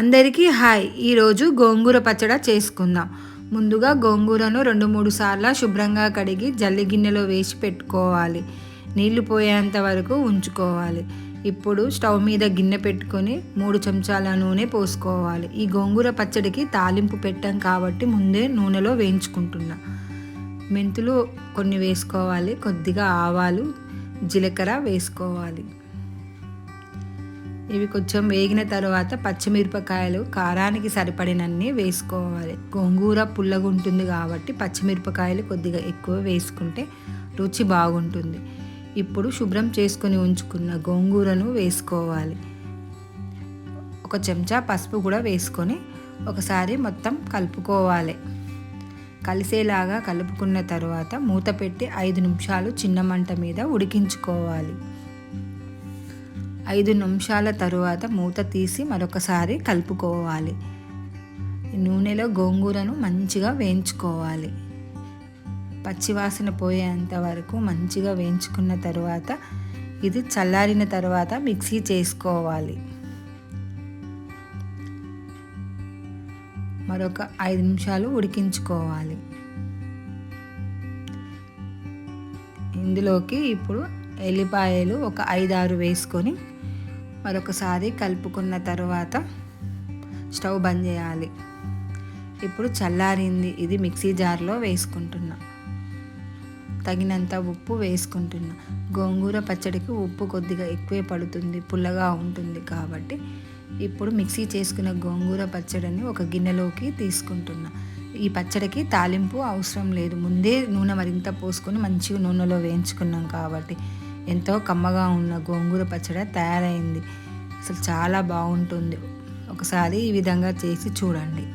అందరికీ హాయ్. ఈరోజు గోంగూర పచ్చడి చేసుకుందాం. ముందుగా గోంగూరను రెండు మూడు సార్లు శుభ్రంగా కడిగి జల్లి గిన్నెలో వేసి పెట్టుకోవాలి. నీళ్ళు పోయేంత వరకు ఉంచుకోవాలి. ఇప్పుడు స్టవ్ మీద గిన్నె పెట్టుకొని మూడు చెంచాల నూనె పోసుకోవాలి. ఈ గోంగూర పచ్చడికి తాలింపు పెట్టాం కాబట్టి ముందే నూనెలో వేయించుకుంటున్నా. మెంతులు కొన్ని వేసుకోవాలి. కొద్దిగా ఆవాలు జీలకర్ర వేసుకోవాలి. ఇవి కొంచెం వేగిన తర్వాత పచ్చిమిరపకాయలు కారానికి సరిపడినన్ని వేసుకోవాలి. గోంగూర పుల్లగా ఉంటుంది కాబట్టి పచ్చిమిరపకాయలు కొద్దిగా ఎక్కువ వేసుకుంటే రుచి బాగుంటుంది. ఇప్పుడు శుభ్రం చేసుకొని ఉంచుకున్న గోంగూరను వేసుకోవాలి. ఒక చెంచా పసుపు కూడా వేసుకొని ఒకసారి మొత్తం కలుపుకోవాలి. కలిసేలాగా కలుపుకున్న తర్వాత మూత పెట్టి ఐదు నిమిషాలు చిన్న మంట మీద ఉడికించుకోవాలి. ఐదు నిమిషాల తరువాత మూత తీసి మరొకసారి కలుపుకోవాలి. నూనెలో గోంగూరను మంచిగా వేయించుకోవాలి. పచ్చివాసన పోయేంత వరకు మంచిగా వేయించుకున్న తర్వాత ఇది చల్లారిన తర్వాత మిక్సీ చేసుకోవాలి. మరొక ఐదు నిమిషాలు ఉడికించుకోవాలి. ఇందులోకి ఇప్పుడు ఎల్లిపాయలు ఒక ఐదారు వేసుకొని మరొకసారి కలుపుకున్న తర్వాత స్టవ్ బంద్ చేయాలి. ఇప్పుడు చల్లారింది. ఇది మిక్సీ జార్లో వేసుకుంటున్నా. తగినంత ఉప్పు వేసుకుంటున్నా. గోంగూర పచ్చడికి ఉప్పు కొద్దిగా ఎక్కువే పడుతుంది. పుల్లగా ఉంటుంది కాబట్టి ఇప్పుడు మిక్సీ చేసుకున్న గోంగూర పచ్చడిని ఒక గిన్నెలోకి తీసుకుంటున్నా. ఈ పచ్చడికి తాలింపు అవసరం లేదు. ముందే నూనె మరింత పోసుకొని మంచిగా నూనెలో వేయించుకున్నాం కాబట్టి ఎంతో కమ్మగా ఉన్న గోంగూర పచ్చడి తయారైంది. అసలు చాలా బాగుంటుంది. ఒకసారి ఈ విధంగా చేసి చూడండి.